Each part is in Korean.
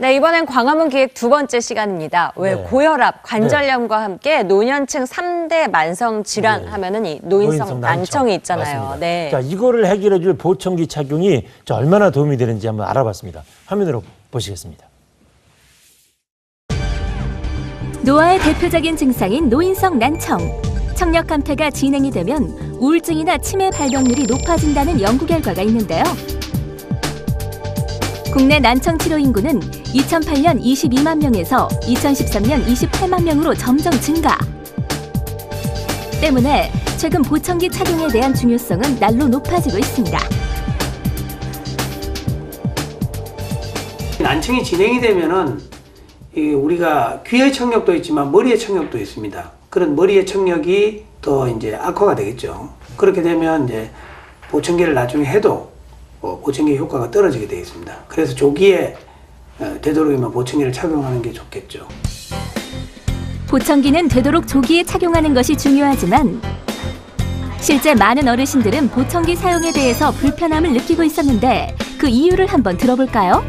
네, 이번엔 광화문 기획 두 번째 시간입니다. 왜 네. 고혈압, 관절염과 함께 노년층 삼대 만성 질환 네. 하면은 이 노인성 난청 이 있잖아요. 맞습니다. 네. 자, 이거를 해결해 줄 보청기 착용이 저 얼마나 도움이 되는지 한번 알아봤습니다. 화면으로 보시겠습니다. 노화의 대표적인 증상인 노인성 난청. 청력 감퇴가 진행이 되면 우울증이나 치매 발병률이 높아진다는 연구 결과가 있는데요. 국내 난청 치료 인구는 2008년 22만 명에서 2013년 28만 명으로 점점 증가. 때문에 최근 보청기 착용에 대한 중요성은 날로 높아지고 있습니다. 난청이 진행이 되면은 이 우리가 귀의 청력도 있지만 머리의 청력도 있습니다. 그런 머리의 청력이 더 이제 악화가 되겠죠. 그렇게 되면 이제 보청기를 나중에 해도 어, 보청기 효과가 떨어지게 되겠습니다. 그래서 조기에 어, 되도록이면 보청기를 착용하는 게 좋겠죠. 보청기는 되도록 조기에 착용하는 것이 중요하지만 실제 많은 어르신들은 보청기 사용에 대해서 불편함을 느끼고 있었는데 그 이유를 한번 들어볼까요?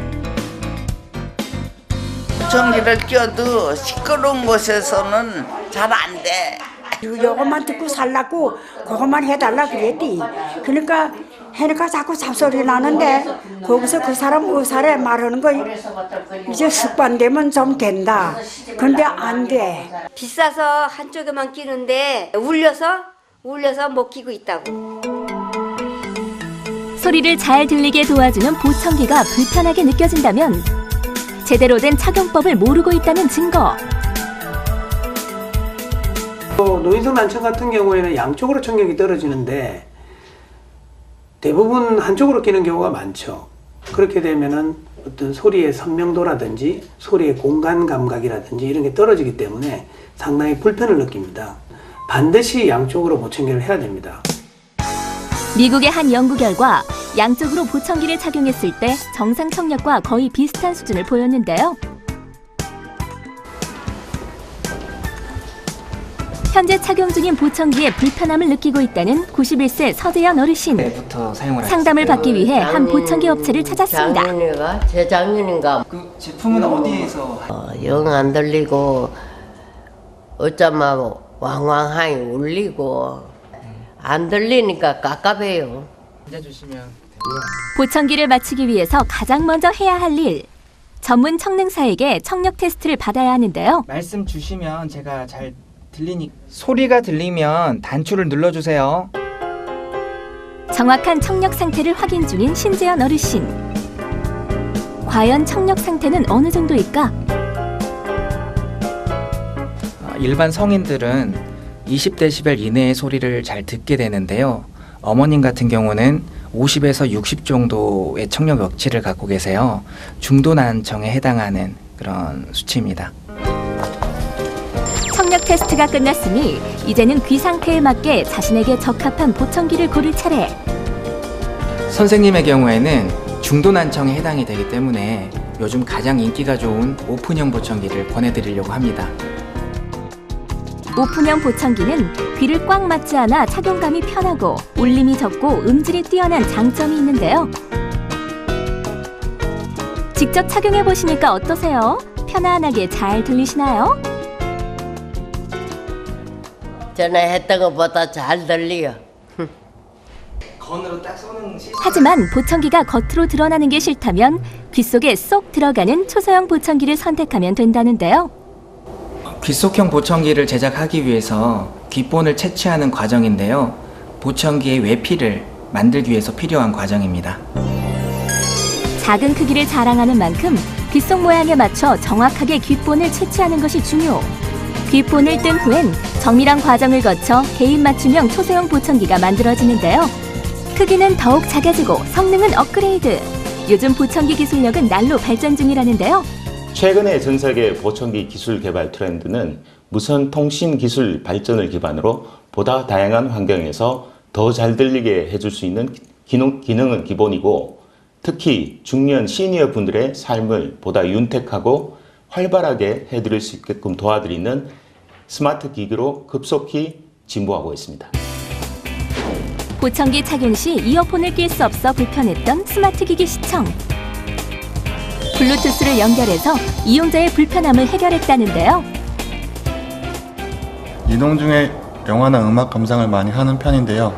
전기를 껴도 시끄러운 곳에서는 잘 안 돼. 요것만 듣고 살라고 그것만 해달라 그랬디. 그러니까 해니까 자꾸 잡소리 나는데 거기서 그 사람 의사래 말하는 거 이제 습관되면 좀 된다. 근데 안 돼. 비싸서 한쪽에만 끼는데 울려서 울려서 못 끼고 있다고. 소리를 잘 들리게 도와주는 보청기가 불편하게 느껴진다면 제대로 된 착용법을 모르고 있다는 증거. 또 노인성 난청 같은 경우에는 양쪽으로 청력이 떨어지는데 대부분 한쪽으로 끼는 경우가 많죠. 그렇게 되면은 어떤 소리의 선명도라든지 소리의 공간 감각이라든지 이런 게 떨어지기 때문에 상당히 불편을 느낍니다. 반드시 양쪽으로 보청기를 해야 됩니다. 미국의 한 연구 결과 양쪽으로 보청기를 착용했을 때 정상 청력과 거의 비슷한 수준을 보였는데요. 현재 착용 중인 보청기에 불편함을 느끼고 있다는 91세 서재현 어르신. 부터 사용을 상담을. 받기 위해 한 보청기 업체를 찾았습니다. 작년인가? 재작년인가? 그 제품은 어디에서 어, 영안 들리고 어쩌면 왕왕하니 울리고 안 들리니까 깝깝해요. 앉아주시면 보청기를 맞추기 위해서 가장 먼저 해야 할 일. 전문 청능사에게 청력 테스트를 받아야 하는데요. 말씀 주시면 제가 잘 들리니 소리가 들리면 단추를 눌러주세요. 정확한 청력 상태를 확인 중인 신재현 어르신. 과연 청력 상태는 어느 정도일까? 어, 일반 성인들은 20데시벨 이내의 소리를 잘 듣게 되는데요. 어머님 같은 경우는 50에서 60 정도의 청력 억치를 갖고 계세요. 중도 난청에 해당하는 그런 수치입니다. 청력 테스트가 끝났으니 이제는 귀 상태에 맞게 자신에게 적합한 보청기를 고를 차례. 선생님의 경우에는 중도 난청에 해당이 되기 때문에 요즘 가장 인기가 좋은 오픈형 보청기를 권해드리려고 합니다. 오픈형 보청기는 귀를 꽉 막지 않아 착용감이 편하고 울림이 적고 음질이 뛰어난 장점이 있는데요. 직접 착용해 보시니까 어떠세요? 편안하게 잘 들리시나요? 전에 했던 것보다 잘 들려요. 건으로 딱 쏘는 시스템. 하지만 보청기가 겉으로 드러나는 게 싫다면 귀 속에 쏙 들어가는 초소형 보청기를 선택하면 된다는데요. 귓속형 보청기를 제작하기 위해서 귓본을 채취하는 과정인데요. 보청기의 외피를 만들기 위해서 필요한 과정입니다. 작은 크기를 자랑하는 만큼 귓속 모양에 맞춰 정확하게 귓본을 채취하는 것이 중요. 귓본을 뜬 후엔 정밀한 과정을 거쳐 개인 맞춤형 초소형 보청기가 만들어지는데요. 크기는 더욱 작아지고 성능은 업그레이드. 요즘 보청기 기술력은 날로 발전 중이라는데요. 최근의 전 세계 보청기 기술 개발 트렌드는 무선 통신 기술 발전을 기반으로 보다 다양한 환경에서 더 잘 들리게 해줄 수 있는 기능, 기능은 기본이고 특히 중년 시니어 분들의 삶을 보다 윤택하고 활발하게 해드릴 수 있게끔 도와드리는 스마트 기기로 급속히 진보하고 있습니다. 보청기 착용 시 이어폰을 낄 수 없어 불편했던 스마트 기기 시청. 블루투스를 연결해서 이용자의 불편함을 해결했다는데요. 이동 중에 영화나 음악 감상을 많이 하는 편인데요.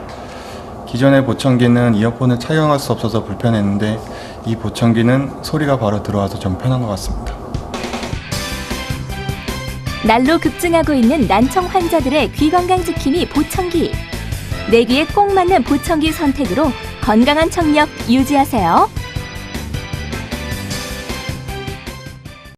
기존의 보청기는 이어폰을 착용할 수 없어서 불편했는데 이 보청기는 소리가 바로 들어와서 좀 편한 것 같습니다. 날로 급증하고 있는 난청 환자들의 귀 건강 지킴이 보청기. 내 귀에 꼭 맞는 보청기 선택으로 건강한 청력 유지하세요.